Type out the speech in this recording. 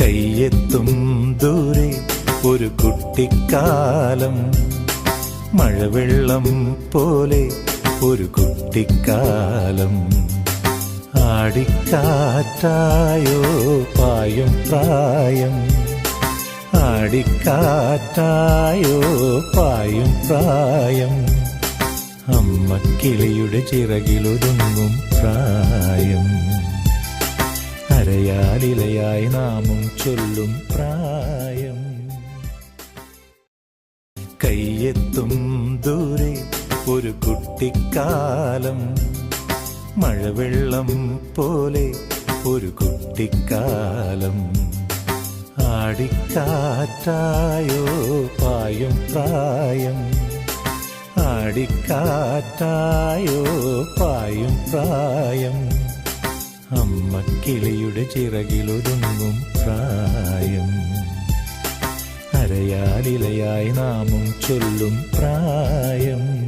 കയ്യെത്തും ദൂരെ ഒരു കുട്ടിക്കാലം. മഴവെള്ളം പോലെ ഒരു കുട്ടിക്കാലം. ആടിക്കാറ്റായോ പായും പ്രായം. ആടിക്കാറ്റായോ പായും പ്രായം. അമ്മക്കിളിയുടെ ചിറകിലൊതുങ്ങും പ്രായം അരയാലിലയായി നാമം ചൊല്ലും പ്രായം. കയ്യെത്തും ദൂരെ ഒരു കുട്ടിക്കാലം മഴവെള്ളം പോലെ ഒരു കുട്ടിക്കാലം. ആടിക്കാറ്റായോ പായും പ്രായം ആടിക്കാറ്റായോ പായും പ്രായം. അമ്മ കിളിയുടെ ചിറകിലൊരുങ്ങും പ്രായം. അരയാലിലയായി നാമം ചൊല്ലും പ്രായം.